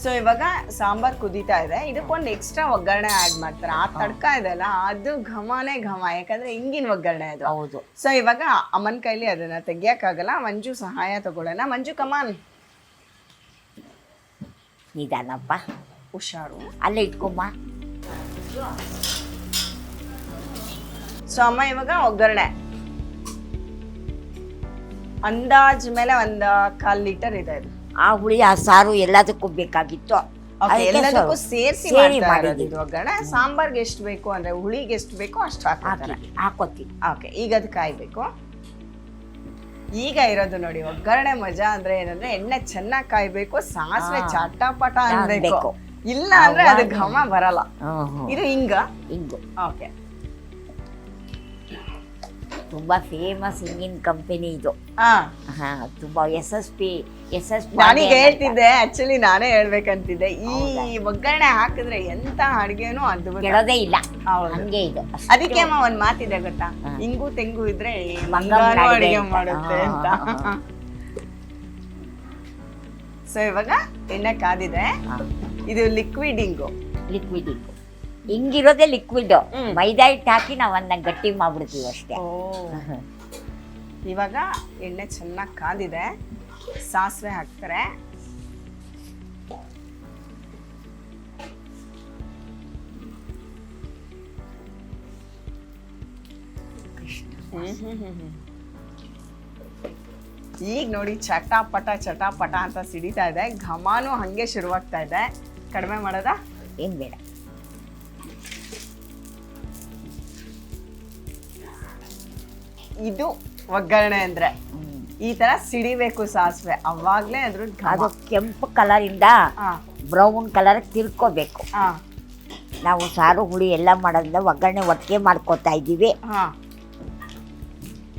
ಸೊ ಇವಾಗ ಸಾಂಬಾರ್ ಕುದೀತಾ ಇದೆ. ಇದಕ್ಕೊಂದು ಎಕ್ಸ್ಟ್ರಾ ಒಗ್ಗರಣೆ ಆಡ್ ಮಾಡ್ತಾರೆ. ಆ ತಡ್ಕ ಇದೆಲ್ಲ ಅದು ಘಮನೇ ಘಮ ಯಾಕಂದ್ರೆ ಹಿಂಗಿನ ಒಗ್ಗರಣೆ ಅದು. ಹೌದು. ಸೊ ಇವಾಗ ಅಮ್ಮನ ಕೈಲಿ ಅದನ್ನ ತೆಗಿಯಕ್ಕಾಗಲ್ಲ ಮಂಜು ಸಹಾಯ ತಗೊಳ್ಳೋಣ. ಮಂಜು ಕಮಾನ್ ನಿಧಾನಪ್ಪ. ಹುಷಾರು. ಅಲ್ಲೇ ಇಟ್ಕೊಮ್ಮ ಸೊ ಅಮ್ಮ ಇವಾಗ ಒಗ್ಗರಣೆ. ಅಂದಾಜ್ ಮೇಲೆ ಒಂದ್ ಕಾಲ್ ಲೀಟರ್ ಇದೆ ಇದು ಆ ಹುಳಿ ಆ ಸಾರು ಎಲ್ಲದಕ್ಕೂ ಬೇಕಾಗಿತ್ತು. ಅದಕ್ಕೆ ಎಲ್ಲದಕ್ಕೂ ಸೇರಿಸಿ ಸೇರಿ ಮಾಡಿದ್ದೀವಿ. ಇದು ಒಗ್ಗರಣೆ. ಸಾಂಬಾರ್ಗೆ ಎಷ್ಟು ಬೇಕು ಅಂದ್ರೆ ಹುಳಿಗೆ ಎಷ್ಟು ಬೇಕೋ ಅಷ್ಟು ಹಾಕಿ ಹಾಕೋತೀವಿ ಓಕೆ ಈಗ ಅದು ಕಾಯ್ಬೇಕು. ಈಗ ಇರೋದು ನೋಡಿ ಒಗ್ಗರಣೆ ಮಜಾ ಅಂದ್ರೆ ಏನಂದ್ರೆ ಎಣ್ಣೆ ಚೆನ್ನಾಗಿ ಕಾಯ್ಬೇಕು ಸಾಸಿವೆ ಚಾಟ ಚಟಪಟ ಅನ್ಬೇಕು. ಅನ್ಬೇಕು. ಇಲ್ಲ ಅಂದ್ರೆ ಅದು ಘಮ ಬರಲ್ಲ. ಇದು ಹಿಂಗ? ಹಿಂಗು. ಓಕೆ. ತುಂಬಾ ಫೇಮಸ್ ಹಿಂಗಿನ ಕಂಪನಿ ಇದು. ಹಾ. ತುಂಬಾ ಎಸ್ ಎಸ್ ನಾನೀಗ ಹೇಳ್ತಿದ್ದೆ ಆಕ್ಚುಲಿ ನಾನೇ ಹೇಳ್ಬೇಕಂತಿದ್ದೆ. ಈ ಒಗ್ಗರಣೆ ಹಾಕಿದ್ರೆ ಎಂತ ಅಡ್ಗೆನೂ ಅದು ಕೆಡೋದೇ ಇಲ್ಲ. ಹಂಗೆ ಇದು. ಅದಕ್ಕೆ ಅಮ್ಮ ಒಂದ್ ಮಾತಿದೆ ಗೊತ್ತಾ? ಹಿಂಗು ಇಂಗು ತೆಂಗು ಇದ್ರೆ ಅಡಿಗೆ ಮಾಡುತ್ತೆ ಅಂತ. ಸೊ ಇವಾಗ ಎಣ್ಣೆ ಕಾದಿದೆ. ಇದು ಲಿಕ್ವಿಡಿಂಗು ಲಿಕ್ವಿಡ್ ಇದು ಹಿಂಗಿರೋದೇ ಲಿಕ್ವಿಡ್ ಹ್ಮ್. ಮೈದಾ ಹಿಟ್ಟು ಹಾಕಿ ನಾವು ಅದನ್ನ ಗಟ್ಟಿ ಮಾಡ್ಬಿಡ್ತೀವಿ ಅಷ್ಟೇ. ಇವಾಗ ಎಣ್ಣೆ ಚೆನ್ನಾಗಿ ಕಾದಿದೆ. ಸಾಸಿವೆ ಹಾಕ್ತಾರೆ. ಈಗ ನೋಡಿ ಚಟಾಪಟ ಚಟಾಪಟ ಅಂತ ಸಿಡಿತಾ ಇದೆ. ಘಮಾನು ಹಂಗೆ ಶುರುವಾಗ್ತಾ ಇದೆ. ಕಡಿಮೆ ಮಾಡೋದಾ? ಏನು ಬೇಡ. ಇದು ಒಗ್ಗರಣೆ ಅಂದ್ರೆ. ಈ ತರ ಸಿಡಿಬೇಕು ಸಾಸಿವೆ. ಅವಾಗ್ಲೇ ಅದ್ರ ಅದು ಕೆಂಪು ಕಲರಿಂದ ಹಾ. ಬ್ರೌನ್ ಕಲರ್ ತಿರ್ಕೋಬೇಕು. ಹಾ. ನಾವು ಸಾರು ಹುಳಿ ಎಲ್ಲ ಮಾಡೋದ್ರಿಂದ ಒಗ್ಗರಣೆ ಒಟ್ಟಿಗೆ ಮಾಡ್ಕೊತಾ ಇದ್ದೀವಿ. ಹಾ.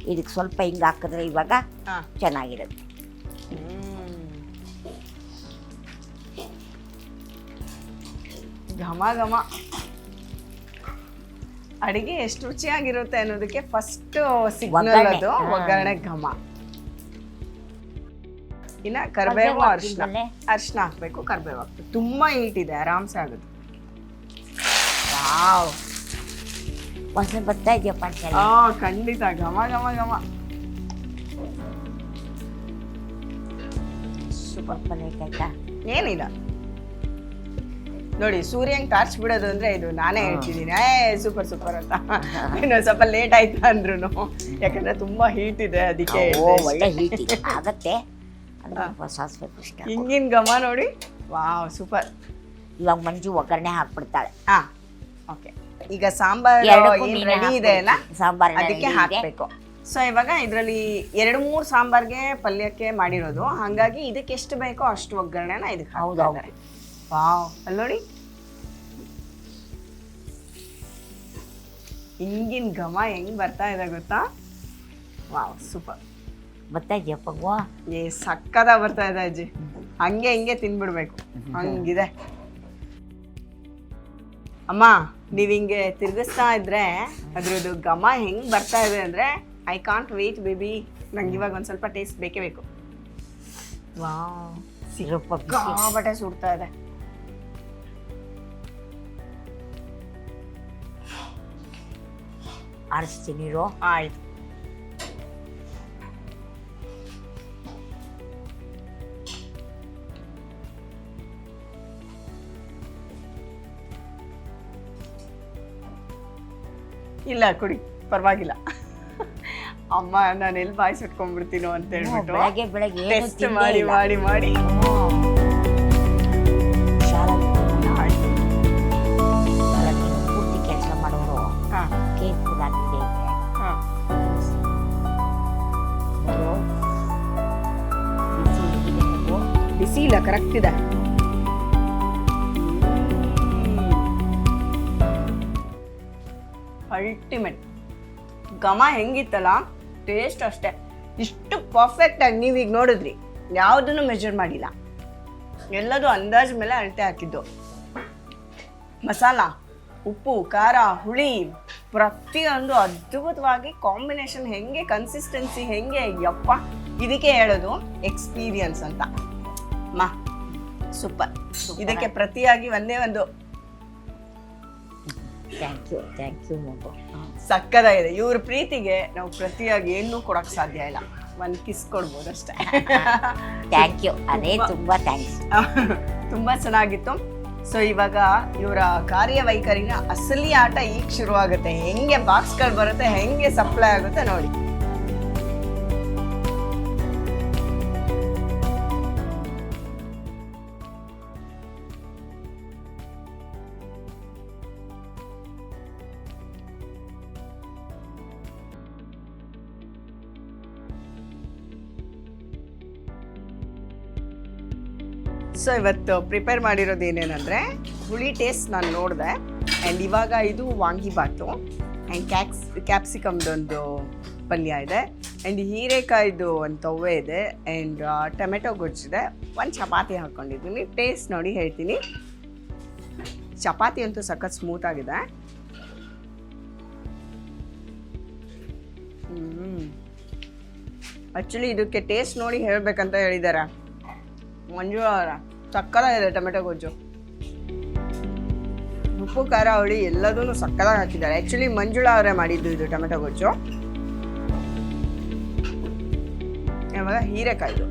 ಇದಕ್ಕೆ ಸ್ವಲ್ಪ ಹಿಂಗೆ ಹಾಕಿದ್ರೆ ಇವಾಗ ಹಾ. ಚೆನ್ನಾಗಿರುತ್ತೆ. ಘಮ ಘಮ. ಅಡಿಗೆ ಎಷ್ಟು ರುಚಿಯಾಗಿರುತ್ತೆ ಅನ್ನೋದಕ್ಕೆ ಫಸ್ಟ್ ಸಿಗ್ನಲ್ ಒಗ್ಗರಣೆ. ಅದು. ಒಗ್ಗರಣೆ ಘಮ. ಇನ್ನ ಕರ್ಬೇವು ಅರ್ಶನ ಅರ್ಶನ ಹಾಕ್ಬೇಕು ಕರ್ಬೇವು ಹಾಕ್ಬೇಕು. ತುಂಬಾ ಹೀಟ್ ಇದೆ ಆರಾಮ್ಸೆ ಆಗುತ್ತೆ. ವಾವ್. ವಾಸನೆ ಬರ್ತಾ ಇದೆಯಪ್ಪ ಖಂಡಿತ. ಘಮ ಘಮ ಘಮ. ಸೂಪರ್ ಪನ್ನೀರ್ ಆಯ್ತಾ? ಏನಿಲ್ಲ. ನೋಡಿ ಸೂರ್ಯನ್ ಟಾರ್ಚ್ ಬಿಡೋದು ಅಂದ್ರೆ ಇದು ನಾನೇ ಹೇಳ್ತಿದ್ದೀನಿ. ಏ ಸೂಪರ್ ಸೂಪರ್ ಅಂತ. ಇನ್ನು ಸ್ವಲ್ಪ ಲೇಟ್ ಆಯ್ತು ಅಂದ್ರು ಯಾಕಂದ್ರೆ ತುಂಬಾ ಹೀಟ್ ಇದೆ ಅದಕ್ಕೆ ಓ ಒಳ್ಳೆ ಹೀಟ್ ಇದೆ. ಆಗತ್ತೆ. ಸಾಸಿವೆ ಇಷ್ಟ. ಹಿಂಗಿನ ಘಮ ನೋಡಿ. ವಾವ್ ಸೂಪರ್ ಇವಾಗ ಮಂಜು ಒಗ್ಗರಣೆ ಹಾಕ್ಬಿಡ್ತಾಳೆ. ಹಾ ಓಕೆ ಈಗ ಸಾಂಬಾರ್ ಏನು ರೆಡಿ ಇದೆ ಅಲ್ಲ. ಸಾಂಬಾರ್ ಅದಕ್ಕೆ ಹಾಕ್ಬೇಕು. ಸೊ ಇವಾಗ ಇದರಲ್ಲಿ ಎರಡು ಮೂರು ಸಾಂಬಾರ್ಗೆ ಪಲ್ಯಕ್ಕೆ ಮಾಡಿರೋದು. ಹಾಗಾಗಿ ಇದಕ್ಕೆ ಎಷ್ಟು ಬೇಕೋ ಅಷ್ಟು ಒಗ್ಗರಣೆನ ಇದಕ್ಕೆ ಹೌದು, ವಾವ್ ಅಲ್ಲಿ ನೋಡಿ ಹಿಂಗಿನ ಘಮ ಹೆಂಗ್ ಬರ್ತಾ ಇದೆ ಗೊತ್ತಾ? ವಾವ್ ಸೂಪರ್ ಬರ್ತಾ ಗೋ ಏ ಸಕ್ಕದ ಬರ್ತಾ ಇದೆ ಅಜ್ಜಿ. ಹಂಗೆ ಹಿಂಗೆ ತಿನ್ಬಿಡ್ಬೇಕು. ಹಂಗಿದೆ. ಅಮ್ಮ ನೀವು ಹಿಂಗೆ ತಿರುಗಿಸ್ತಾ ಇದ್ರೆ ಅದ್ರದ್ದು ಘಮ ಹೆಂಗ್ ಬರ್ತಾ ಇದೆ ಅಂದ್ರೆ ಐ ಕಾಂಟ್ ವೇಟ್ ಬೇಬಿ ನಂಗೆ ಇವಾಗ ಒಂದ್ ಸ್ವಲ್ಪ ಟೇಸ್ಟ್ ಬೇಕೇ ಬೇಕು. ವಾವ್ ಸಿರಪ್ಪ ಬಟ್ಟೆ ಸುಡ್ತಾ ಇದೆ. ಆರಿಸ್ತೀನಿ ಇರು. ಆಯ್ತು. ಇಲ್ಲ ಕುಡಿ. ಪರವಾಗಿಲ್ಲ. ಅಮ್ಮ ನಾನು ಎಲ್ಲಿ ಬಾಯಿಸಿಟ್ಕೊಂಡ್ಬಿಡ್ತೀನೋ ಅಂತ ಹೇಳ್ಬಿಟ್ಟು ಬೆಳಗ್ಗೆ ಟೆಸ್ಟ್ ಮಾಡಿ ಮಾಡಿ ಮಾಡಿ. ಇದೆ ಅಲ್ಟಿಮೇಟ್ ಘಮ ಹೆಂಗಿತ್ತಲ್ಲ? ಟೇಸ್ಟ್ ಅಷ್ಟೇ. ಇಷ್ಟು ಪರ್ಫೆಕ್ಟ್ ಆಗಿ ನೀವೀಗ ನೋಡಿದ್ರಿ. ಯಾವುದನ್ನು ಮೆಜರ್ ಮಾಡಿಲ್ಲ. ಎಲ್ಲದೂ ಅಂದಾಜ್ ಮೇಲೆ ಅಳತೆ ಹಾಕಿದ್ದು. ಮಸಾಲ, ಉಪ್ಪು, ಖಾರ, ಹುಳಿ, ಪ್ರತಿಯೊಂದು ಅದ್ಭುತವಾಗಿ ಕಾಂಬಿನೇಷನ್ ಹೆಂಗೆ ಕನ್ಸಿಸ್ಟೆನ್ಸಿ ಹೆಂಗೆ, ಯಪ್ಪ, ಇದಕ್ಕೆ ಹೇಳೋದು ಎಕ್ಸ್ಪೀರಿಯನ್ಸ್ ಅಂತ. ಮಾ ಸೂಪರ್ ಇದಕ್ಕೆ ಪ್ರತಿಯಾಗಿ ಒಂದೇ ಒಂದು. ಥ್ಯಾಂಕ್ ಯು ಥ್ಯಾಂಕ್ ಯು ಮಗು. ಸಕ್ಕದಾಗಿದೆ ಇವ್ರ ಪ್ರೀತಿಗೆ ನಾವು ಪ್ರತಿಯಾಗಿ ಏನೂ ಕೊಡಕ್ ಸಾಧ್ಯ ಇಲ್ಲ. ಒಂದು ಕಿಸ್ ಕೊಡ್ಬೋದು ಅಷ್ಟೇ. ಥ್ಯಾಂಕ್ ಯು [LAUGHS] ಅದೇ ತುಂಬ ಥ್ಯಾಂಕ್ಸ್ [LAUGHS] ತುಂಬಾ ಚೆನ್ನಾಗಿತ್ತು. ಸೊ ಇವಾಗ ಇವರ ಕಾರ್ಯವೈಖರಿನ ಅಸಲಿ ಆಟ ಈಗ ಶುರುವಾಗುತ್ತೆ. ಹೆಂಗೆ ಬಾಕ್ಸ್ಗಳು ಬರುತ್ತೆ ಹೆಂಗೆ ಸಪ್ಲೈ ಆಗುತ್ತೆ ನೋಡಿ. ಸೊ ಇವತ್ತು ಪ್ರಿಪೇರ್ ಮಾಡಿರೋದು ಏನೇನಂದ್ರೆ ಹುಳಿ ಟೇಸ್ಟ್ ನಾನು ನೋಡಿದೆ. ಆ್ಯಂಡ್ ಇವಾಗ ಇದು ವಾಂಗಿಬಾತು ಆ್ಯಂಡ್ ಕ್ಯಾಕ್ಸ್ ಕ್ಯಾಪ್ಸಿಕಮ್ದೊಂದು ಪಲ್ಯ ಇದೆ. ಆ್ಯಂಡ್ ಹೀರೆಕಾಯ್ದು ಒಂದು ತವ್ವೆ ಇದೆ. ಆ್ಯಂಡ್ ಟೊಮೆಟೊ ಗೊಜ್ಜಿದೆ ಒಂದು ಚಪಾತಿ ಹಾಕ್ಕೊಂಡಿದ್ದೀನಿ ಟೇಸ್ಟ್ ನೋಡಿ ಹೇಳ್ತೀನಿ. ಚಪಾತಿ ಅಂತೂ ಸಖತ್ ಸ್ಮೂತ್ ಆಗಿದೆ. ಆ್ಯಕ್ಚುಲಿ ಇದಕ್ಕೆ ಟೇಸ್ಟ್ ನೋಡಿ ಹೇಳಬೇಕಂತ ಹೇಳಿದ್ದಾರೆ ಮಂಜು ಅವರ ಸಕ್ಕತ್ತಾಗಿದೆ ಟೊಮೆಟೊ ಗೊಜ್ಜು. ಉಪ್ಪು, ಖಾರ, ಹುಳಿ ಎಲ್ಲದೂ ಸಕ್ಕತ್ತಾಗಿ ಹಾಕಿದ್ದಾರೆ. ಆ್ಯಕ್ಚುಲಿ ಮಂಜುಳ ಅವರೇ ಮಾಡಿದ್ದು ಇದು ಟೊಮೆಟೊ ಗೊಜ್ಜು. ಆಮೇಲೆ ಹೀರೆಕಾಯ್ದು.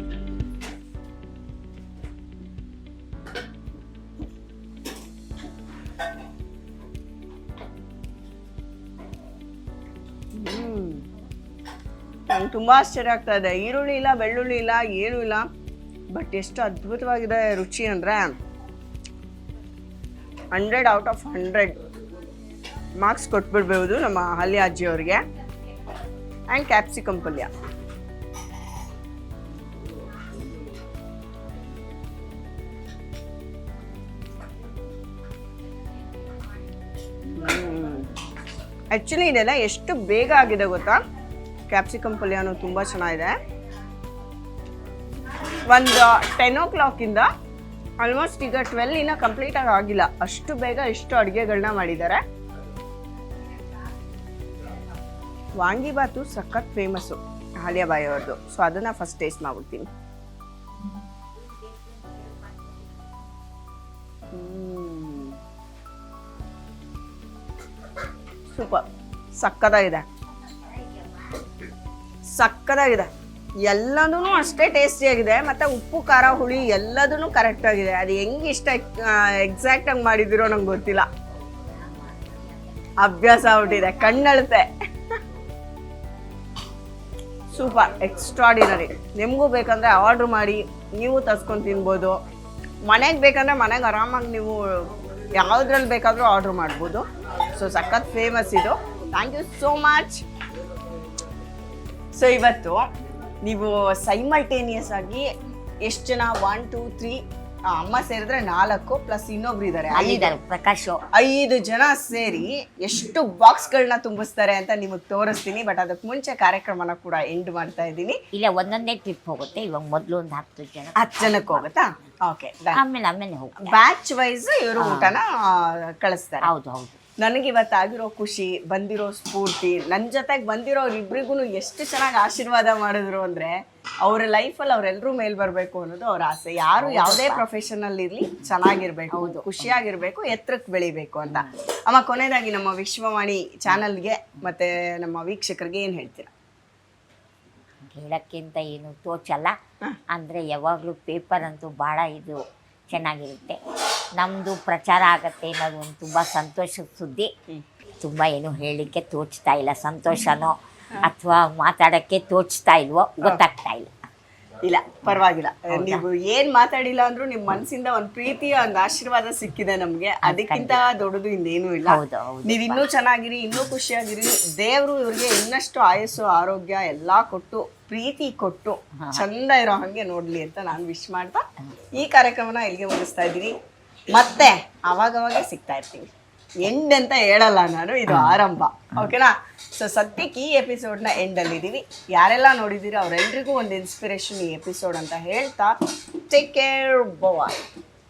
ನಂಗೆ ತುಂಬ ಆಶ್ಚರ್ಯ ಆಗ್ತಾ ಇದೆ. ಈರುಳ್ಳಿ ಇಲ್ಲ, ಬೆಳ್ಳುಳ್ಳಿ ಇಲ್ಲ, ಏನೂ ಇಲ್ಲ. ಬಟ್ ಎಷ್ಟು ಅದ್ಭುತವಾಗಿದೆ ರುಚಿ ಅಂದರೆ hundred out of hundred marks ಕೊಟ್ಬಿಡ್ಬೋದು ನಮ್ಮ ಹಳ್ಳಿ ಅಜ್ಜಿಯವ್ರಿಗೆ. ಆ್ಯಂಡ್ ಕ್ಯಾಪ್ಸಿಕಮ್ ಪಲ್ಯ. ಆ್ಯಕ್ಚುಲಿ ಇದೆಲ್ಲ ಎಷ್ಟು ಬೇಗ ಆಗಿದೆ ಗೊತ್ತಾ? ಕ್ಯಾಪ್ಸಿಕಮ್ ಪಲ್ಯನೂ ತುಂಬ ಚೆನ್ನಾಗಿದೆ. ಒಂದು ಟೆನ್ ಓ ಕ್ಲಾಕಿಂದ ಆಲ್ಮೋಸ್ಟ್ ಈಗ ಟ್ವೆಲ್ ಇನ್ನೂ ಕಂಪ್ಲೀಟ್ ಆಗಿ ಆಗಿಲ್ಲ. ಅಷ್ಟು ಬೇಗ ಇಷ್ಟು ಅಡುಗೆಗಳನ್ನ ಮಾಡಿದ್ದಾರೆ. ವಾಂಗಿಬಾತು ಸಖತ್ ಫೇಮಸ್ಸು ಹಾಲಿಯಾಬಾಯಿ ಅವ್ರದ್ದು ಸೊ ಅದನ್ನ ಫಸ್ಟ್ ಟೇಸ್ಟ್ ಮಾಡ್ಬಿಡ್ತೀನಿ. ಸೂಪರ್. ಸಕ್ಕದಾಗಿದೆ. ಸಕ್ಕದಾಗಿದೆ. ಎಲ್ಲದೂ ಅಷ್ಟೇ ಟೇಸ್ಟಿಯಾಗಿದೆ ಮತ್ತು ಉಪ್ಪು, ಖಾರ, ಹುಳಿ ಎಲ್ಲದೂ ಕರೆಕ್ಟಾಗಿದೆ ಅದು ಹೆಂಗೆ ಇಷ್ಟ ಎಕ್ಸಾಕ್ಟಾಗಿ ಮಾಡಿದಿರೋ ನಂಗೆ ಗೊತ್ತಿಲ್ಲ. ಅಭ್ಯಾಸ ಆಗ್ಬಿಟ್ಟಿದೆ ಕಣ್ಣಳುತ್ತೆ ಸೂಪರ್ ಎಕ್ಸ್ಟ್ರಾಡಿನರಿ ನಿಮಗೂ ಬೇಕಂದರೆ ಆರ್ಡ್ರ್ ಮಾಡಿ, ನೀವು ತರ್ಸ್ಕೊಂಡು ತಿನ್ಬೋದು. ಮನೆಗೆ ಬೇಕಂದರೆ ಮನೆಗೆ ಆರಾಮಾಗಿ ನೀವು ಯಾವುದ್ರಲ್ಲಿ ಬೇಕಾದರೂ ಆರ್ಡ್ರ್ ಮಾಡ್ಬೋದು. ಸೊ ಸಖತ್ ಫೇಮಸ್ ಇದು. Thank you so much so ಇವತ್ತು ನೀವು ಸೈಮಲ್ಟೇನಿಯಸ್ ಆಗಿ ಎಷ್ಟು ಜನ? ಒನ್ ಟೂ ತ್ರೀ ಅಮ್ಮ ಸೇರಿದ್ರೆ ನಾಲ್ಕು ಪ್ಲಸ್ ಇನ್ನೊಬ್ರು ಇದ್ದಾರೆ ಅಲ್ಲಿದ್ದಾರೆ ಪ್ರಕಾಶ್. ಐದು ಜನ ಸೇರಿ ಎಷ್ಟು ಬಾಕ್ಸ್ಗಳನ್ನ ತುಂಬಿಸ್ತಾರೆ ಅಂತ ನಿಮಗೆ ತೋರಿಸ್ತೀನಿ ಬಟ್ ಅದಕ್ಕೆ ಮುಂಚೆ ಕಾರ್ಯಕ್ರಮನ ಕೂಡ ಎಂಡ್ ಮಾಡ್ತಾ ಇದ್ದೀನಿ. ಇಲ್ಲ ಒಂದೊಂದೇ ಟ್ರಿಪ್ ಹೋಗುತ್ತೆ ಇವಾಗ ಮೊದಲು ಒಂದು ಹತ್ತು ಜನ. ಹತ್ತು ಜನಕ್ಕೆ ಹೋಗುತ್ತಾ? ಓಕೆ ಆಮೇಲೆ ಆಮೇಲೆ ಬ್ಯಾಚ್ ವೈಸ್ ಇವರು ಊಟನ ಕಳಿಸ್ತಾರೆ. ಹೌದು ಹೌದು. ನನಗೆ ಇವತ್ತಾಗಿರೋ ಖುಷಿ ಬಂದಿರೋ ಸ್ಫೂರ್ತಿ ನನ್ನ ಜೊತೆಗೆ ಬಂದಿರೋರು ಇಬ್ಬರಿಗೂ ಎಷ್ಟು ಚೆನ್ನಾಗಿ ಆಶೀರ್ವಾದ ಮಾಡಿದ್ರು ಅಂದ್ರೆ ಅವರ ಲೈಫಲ್ಲಿ ಅವರೆಲ್ಲರೂ ಮೇಲ್ ಬರಬೇಕು ಅನ್ನೋದು ಅವ್ರ ಆಸೆ. ಯಾರು ಯಾವುದೇ ಪ್ರೊಫೆಷನಲ್ಲಿ ಇರಲಿ ಚೆನ್ನಾಗಿರ್ಬೇಕು ಖುಷಿಯಾಗಿರ್ಬೇಕು ಎತ್ತರಕ್ಕೆ ಬೆಳಿಬೇಕು ಅಂತ. ಅಮ್ಮ ಕೊನೆಯದಾಗಿ ನಮ್ಮ ವಿಶ್ವವಾಣಿ ಚಾನಲ್ಗೆ ಮತ್ತೆ ನಮ್ಮ ವೀಕ್ಷಕರಿಗೆ ಏನು ಹೇಳ್ತೀರಾ? ಹೇಳಕ್ಕಿಂತ ಏನು ತೋಚಲ್ಲ. ಅಂದರೆ ಯಾವಾಗಲೂ ಪೇಪರ್ ಅಂತೂ ಭಾಳ ಇದು ಚೆನ್ನಾಗಿರುತ್ತೆ. ನಮ್ಮದು ಪ್ರಚಾರ ಆಗತ್ತೆ ಅನ್ನೋದು ಒಂದು ತುಂಬ ಸಂತೋಷದ ಸುದ್ದಿ. ತುಂಬ ಏನು ಹೇಳಲಿಕ್ಕೆ ತೋಚ್ತಾ ಇಲ್ಲ ಸಂತೋಷನೋ ಅಥವಾ ಮಾತಾಡೋಕ್ಕೆ ತೋಚ್ತಾ ಇಲ್ವೋ ಗೊತ್ತಾಗ್ತಾ ಇಲ್ಲ. ಇಲ್ಲ ಪರವಾಗಿಲ್ಲ. ನೀವು ಏನ್ ಮಾತಾಡಿಲ್ಲ ಅಂದ್ರೂ ನಿಮ್ ಮನ್ಸಿಂದ ಒಂದ್ ಪ್ರೀತಿ ಒಂದ್ ಆಶೀರ್ವಾದ ಸಿಕ್ಕಿದೆ ನಮ್ಗೆ. ಅದಕ್ಕಿಂತ ದೊಡ್ಡದು ಇನ್ನೇನು ಇಲ್ಲ. ನೀವ್ ಇನ್ನೂ ಚೆನ್ನಾಗಿರಿ ಇನ್ನೂ ಖುಷಿಯಾಗಿರಿ. ದೇವ್ರು ಇವ್ರಿಗೆ ಇನ್ನಷ್ಟು ಆಯಸ್ಸು ಆರೋಗ್ಯ ಎಲ್ಲಾ ಕೊಟ್ಟು ಪ್ರೀತಿ ಕೊಟ್ಟು ಚಂದ ಇರೋ ಹಂಗೆ ನೋಡ್ಲಿ ಅಂತ ನಾನು ವಿಶ್ ಮಾಡ್ತಾ ಈ ಕಾರ್ಯಕ್ರಮನ ಇಲ್ಲಿಗೆ ಮುಗಿಸ್ತಾ ಇದ್ದೀನಿ. ಮತ್ತೆ ಅವಾಗವಾಗ ಸಿಗ್ತಾ ಇರ್ತೀವಿ. ಎಂಡ್ ಅಂತ ಹೇಳಲ್ಲ ನಾನು, ಇದು ಆರಂಭ. ಓಕೆನಾ ಸೊ ಸದ್ಯಕ್ಕೆ ಈ ಎಪಿಸೋಡ್ನ ಎಂಡಲ್ಲಿ ಇದೀವಿ. ಯಾರೆಲ್ಲ ನೋಡಿದ್ದೀರೋ ಅವರೆಲ್ರಿಗೂ ಒಂದು ಇನ್ಸ್ಪಿರೇಷನ್ ಈ ಎಪಿಸೋಡ್ ಅಂತ ಹೇಳ್ತಾ ಟೇಕ್ ಕೇರ್ ಬಾಯ್